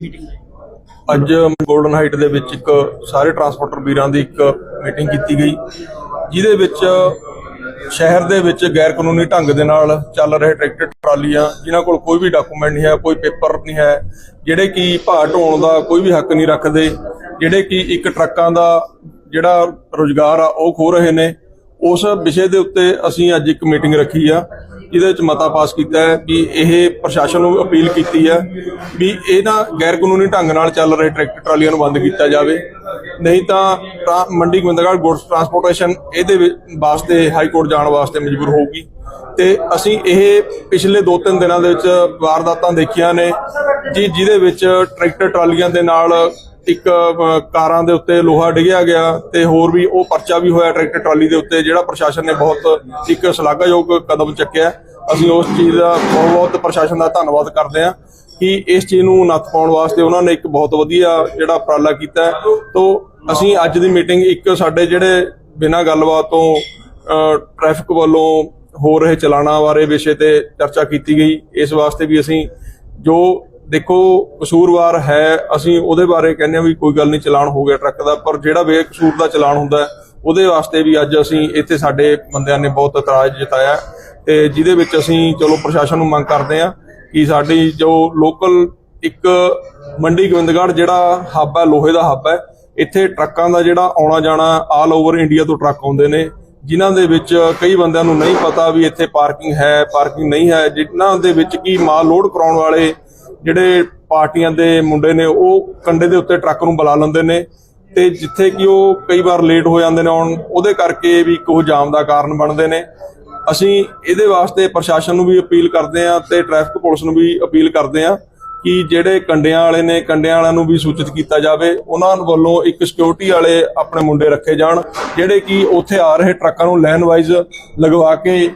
Meeting ਅੱਜ golden height ਦੇ ਵਿੱਚ ਇੱਕ ਸਾਰੇ ਟਰਾਂਸਪੋਰਟਰ ਵੀਰਾਂ ਦੀ ਇੱਕ ਮੀਟਿੰਗ ਕੀਤੀ ਗਈ, ਜਿਹਦੇ ਵਿੱਚ ਸ਼ਹਿਰ ਦੇ ਵਿੱਚ ਗੈਰ ਕਾਨੂੰਨੀ ਢੰਗ ਦੇ ਨਾਲ ਚੱਲ ਰਹੇ ਟਰੈਕਟਰ ਟਰਾਲੀਆਂ, ਜਿਨ੍ਹਾਂ ਕੋਲ ਕੋਈ ਵੀ ਡਾਕੂਮੈਂਟ ਨਹੀਂ ਹੈ, ਕੋਈ ਪੇਪਰ ਨਹੀਂ ਹੈ, ਜਿਹੜੇ ਕਿ ਭਾਅ ਢੋਣ ਦਾ ਕੋਈ ਵੀ ਹੱਕ ਨਹੀਂ ਰੱਖਦੇ, ਜਿਹੜੇ ਕਿ ਇੱਕ ਟਰੱਕਾਂ ਦਾ ਜਿਹੜਾ ਰੋਜ਼ਗਾਰ ਆ ਉਹ ਖੋ ਰਹੇ ਨੇ, ਉਸ ਵਿਸ਼ੇ ਦੇ ਉੱਤੇ ਅਸੀਂ ਅੱਜ ਇੱਕ ਮੀਟਿੰਗ ਰੱਖੀ ਆ। ਜਿਹਦੇ ਵਿੱਚ ਮਤਾ ਪਾਸ ਕੀਤਾ ਹੈ ਕਿ ਇਹ ਪ੍ਰਸ਼ਾਸਨ ਨੂੰ ਅਪੀਲ ਕੀਤੀ ਹੈ ਵੀ ਇਹਨਾਂ ਗੈਰ ਕਾਨੂੰਨੀ ਢੰਗ ਨਾਲ ਚੱਲ ਰਹੇ ਟਰੈਕਟਰ ਟਰਾਲੀਆਂ ਨੂੰ ਬੰਦ ਕੀਤਾ ਜਾਵੇ। ਨਹੀਂ ਤਾਂ ਟਰਾ- ਮੰਡੀ ਗੋਬਿੰਦਗੜ੍ਹ ਗੁਡਸ ਟਰਾਂਸਪੋਰਟੇਸ਼ਨ ਇਹਦੇ ਵਾਸਤੇ ਹਾਈ ਕੋਰਟ ਜਾਣ ਵਾਸਤੇ ਮਜਬੂਰ ਹੋਊਗੀ। ਤੇ ਅਸੀਂ ਇਹ ਪਿਛਲੇ 2-3 ਦਿਨਾਂ ਦੇ ਵਿੱਚ ਵਾਰਦਾਤਾਂ ਦੇਖੀਆਂ ਨੇ ਜੀ, ਜਿਹਦੇ ਵਿੱਚ ਟਰੈਕਟਰ ਟਰਾਲੀਆਂ ਦੇ ਨਾਲ ਇੱਕ ਕਾਰਾਂ ਦੇ ਉੱਤੇ ਲੋਹਾ ਡਿੱਗਿਆ ਗਿਆ ਤੇ ਹੋਰ ਵੀ ਉਹ ਪਰਚਾ ਵੀ ਹੋਇਆ ਟਰੈਕਟਰ ਟਰਾਲੀ ਦੇ ਉੱਤੇ ਜਿਹੜਾ ਪ੍ਰਸ਼ਾਸਨ ਨੇ ਬਹੁਤ ਇੱਕ ਸ਼ਲਾਘਾਯੋਗ ਕਦਮ ਚੱਕਿਆ। ਅਸੀਂ ਉਸ ਚੀਜ਼ ਦਾ ਬਹੁਤ ਬਹੁਤ ਪ੍ਰਸ਼ਾਸਨ ਦਾ ਧੰਨਵਾਦ ਕਰਦੇ ਹਾਂ ਕਿ ਇਸ ਚੀਜ਼ ਨੂੰ ਨੱਥ ਪਾਉਣ ਵਾਸਤੇ ਉਹਨਾਂ ਨੇ ਇੱਕ ਬਹੁਤ ਵਧੀਆ ਜਿਹੜਾ ਉਪਰਾਲਾ ਕੀਤਾ ਤੋਂ ਅਸੀਂ ਅੱਜ ਦੀ ਮੀਟਿੰਗ ਇੱਕ ਸਾਡੇ ਜਿਹੜੇ ਬਿਨਾਂ ਗੱਲਬਾਤ ਤੋਂ ਅ, ਟ੍ਰੈਫਿਕ ਵੱਲੋਂ ਹੋ ਰਹੇ ਚਲਾਣਾ ਬਾਰੇ ਵਿਸ਼ੇ ਤੇ ਚਰਚਾ ਕੀਤੀ ਗਈ। ਇਸ ਵਾਸਤੇ ਵੀ ਅਸੀਂ ਜੋ ਦੇਖੋ, ਕਸੂਰਵਾਰ ਹੈ, ਅਸੀਂ ਉਹਦੇ ਬਾਰੇ ਕਹਿੰਦੇ ਆ ਵੀ ਕੋਈ ਗੱਲ ਨਹੀਂ, ਚਲਾਨ ਹੋ ਗਿਆ ਟਰੱਕ ਦਾ, ਪਰ ਜਿਹੜਾ ਬੇਕਸੂਰ ਦਾ ਚਲਾਨ ਹੁੰਦਾ ਉਹਦੇ ਵਾਸਤੇ ਵੀ ਅੱਜ ਅਸੀਂ ਇੱਥੇ ਸਾਡੇ ਬੰਦਿਆਂ ਨੇ ਬਹੁਤ ਇਤਰਾਜ਼ ਜਤਾਇਆ ਤੇ ਜਿਹਦੇ ਵਿੱਚ ਅਸੀਂ ਚਲੋ ਪ੍ਰਸ਼ਾਸਨ ਨੂੰ ਮੰਗ ਕਰਦੇ ਆ ਕਿ ਸਾਡੀ ਜੋ ਲੋਕਲ ਇੱਕ ਮੰਡੀ ਗੋਬਿੰਦਗੜ੍ਹ ਜਿਹੜਾ ਹੱਬ ਹੈ, ਲੋਹੇ ਦਾ ਹੱਬ ਹੈ, ਇੱਥੇ ਟਰੱਕਾਂ ਦਾ ਜਿਹੜਾ ਆਉਣਾ ਜਾਣਾ ਆਲ ਓਵਰ ਇੰਡੀਆ ਤੋਂ ਟਰੱਕ ਆਉਂਦੇ ਨੇ, ਜਿਨ੍ਹਾਂ ਦੇ ਵਿੱਚ ਕਈ ਬੰਦਿਆਂ ਨੂੰ ਨਹੀਂ ਪਤਾ ਵੀ ਇੱਥੇ ਪਾਰਕਿੰਗ ਹੈ ਪਾਰਕਿੰਗ ਨਹੀਂ ਹੈ, ਜਿਨ੍ਹਾਂ ਦੇ ਵਿੱਚ ਕੀ ਮਾਲ ਲੋਡ ਕਰਾਉਣ ਵਾਲੇ ਜਿਹੜੇ ਪਾਰਟੀਆਂ ਦੇ ਮੁੰਡੇ ਨੇ, ਉਹ ਕੰਡੇ ਦੇ ਉੱਤੇ ਟਰੱਕ ਨੂੰ ਬੁਲਾ ਲੈਂਦੇ ਨੇ ਤੇ ਜਿੱਥੇ ਕਿ ਉਹ ਕਈ ਵਾਰ ਲੇਟ ਹੋ ਜਾਂਦੇ ਨੇ ਆਉਣ, ਉਹਦੇ ਕਰਕੇ ਵੀ ਕੋਈ ਜਾਮ ਦਾ ਕਾਰਨ ਬਣਦੇ ਨੇ। ਅਸੀਂ ਇਹਦੇ ਵਾਸਤੇ ਪ੍ਰਸ਼ਾਸਨ ਨੂੰ ਵੀ ਅਪੀਲ ਕਰਦੇ ਹਾਂ ਤੇ ਟ੍ਰੈਫਿਕ ਪੁਲਿਸ ਨੂੰ ਵੀ ਅਪੀਲ ਕਰਦੇ ਹਾਂ ਕਿ ਜਿਹੜੇ ਕੰਡਿਆਂ ਵਾਲੇ ਨੇ, ਕੰਡਿਆਂ ਵਾਲਿਆਂ ਨੂੰ ਵੀ ਸੂਚਿਤ ਕੀਤਾ ਜਾਵੇ। ਉਹਨਾਂ ਵੱਲੋਂ ਇੱਕ ਸਿਕਿਉਰਿਟੀ ਵਾਲੇ ਆਪਣੇ ਮੁੰਡੇ ਰੱਖੇ ਜਾਣ, ਜਿਹੜੇ ਕਿ ਉੱਥੇ ਆ ਰਹੇ ਟਰੱਕਾਂ ਨੂੰ ਲਾਈਨ ਵਾਈਜ਼ ਲਗਵਾ ਕੇ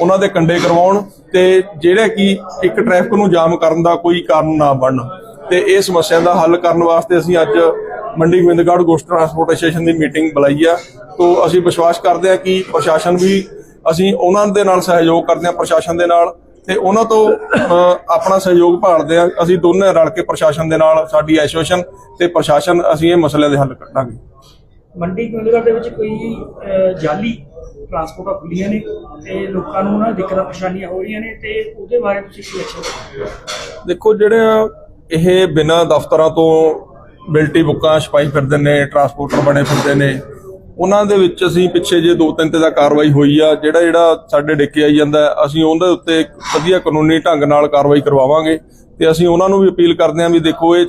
ਉਹਨਾਂ ਦੇ ਕੰਡੇ ਕਰਵਾਉਣ ਤੇ ਜਿਹੜੇ ਕਿ ਇੱਕ ਟ੍ਰੈਫਿਕ ਨੂੰ ਜਾਮ ਕਰਨ ਦਾ ਕੋਈ ਕਾਰਨ ਨਾ ਬਣਨ। ਤੇ ਇਹ ਸਮੱਸਿਆ ਦਾ ਹੱਲ ਕਰਨ ਵਾਸਤੇ ਅਸੀਂ ਅੱਜ ਮੰਡੀ ਗੋਬਿੰਦਗੜ੍ਹ ਗੋਸ਼ਟ ਟਰਾਂਸਪੋਰਟੇਸ਼ਨ ਦੀ ਮੀਟਿੰਗ ਬੁਲਾਈ ਆ। ਤੋਂ ਅਸੀਂ ਵਿਸ਼ਵਾਸ ਕਰਦੇ ਹਾਂ ਕਿ ਪ੍ਰਸ਼ਾਸਨ ਵੀ ਅਸੀਂ ਉਹਨਾਂ ਦੇ ਨਾਲ ਸਹਿਯੋਗ ਕਰਦੇ ਹਾਂ ਪ੍ਰਸ਼ਾਸਨ ਦੇ ਨਾਲ ਤੇ ਉਹਨਾਂ ਤੋਂ ਆਪਣਾ ਸਹਿਯੋਗ ਭਾਲਦੇ ਹਾਂ। ਅਸੀਂ ਦੋਨੇ ਰਲ ਕੇ ਪ੍ਰਸ਼ਾਸਨ ਦੇ ਨਾਲ ਸਾਡੀ ਐਸੋਸੀਏਸ਼ਨ ਤੇ ਪ੍ਰਸ਼ਾਸਨ ਅਸੀਂ ਇਹ ਮਸਲਿਆਂ ਦੇ ਹੱਲ ਕੱਢਾਂਗੇ। ਮੰਡੀ ਗੋਬਿੰਦਗੜ੍ਹ ਦੇ ਵਿੱਚ ਕੋਈ ਜਾਲੀ ਟਰਾਂਸਪੋਰਟਾਂ ਖੁੱਲੀਆਂ ਨੇ ਤੇ ਲੋਕਾਂ ਨੂੰ ਨਾ ਦਿੱਕਤਾਂ ਪਰੇਸ਼ਾਨੀਆਂ ਹੋ ਰਹੀਆਂ ਨੇ ਤੇ ਉਹਦੇ ਬਾਰੇ ਤੁਸੀਂ ਕੀ ਐਕਸ਼ਨ ਦੇਖੋ ਜਿਹੜੇ ਇਹ ਬਿਨਾਂ ਦਫ਼ਤਰਾਂ ਤੋਂ ਬਿਲਟੀ ਬੁੱਕਾਂ ਛਪਾਈ ਫਿਰਦੇ ਨੇ ਟਰਾਂਸਪੋਰਟਰ ਬਣੇ ਫਿਰਦੇ ਨੇ ਉਹਨਾਂ ਦੇ ਵਿੱਚ ਅਸੀਂ ਪਿੱਛੇ ਜੇ ਦੋ ਤਿੰਨ ਤੇ ਦਾ ਕਾਰਵਾਈ ਹੋਈ ਆ ਜਿਹੜਾ ਜਿਹੜਾ ਸਾਡੇ ਡਿੱਕੇ ਆਈ ਜਾਂਦਾ ਹੈ, ਅਸੀਂ ਉਹਦੇ ਉੱਤੇ ਵਧੀਆ ਕਾਨੂੰਨੀ ਢੰਗ ਨਾਲ ਕਾਰਵਾਈ ਕਰਵਾਵਾਂਗੇ ਤੇ ਅਸੀਂ ਉਹਨਾਂ ਨੂੰ ਵੀ ਅਪੀਲ ਕਰਦੇ ਹਾਂ ਵੀ ਦੇਖੋ ਇਹ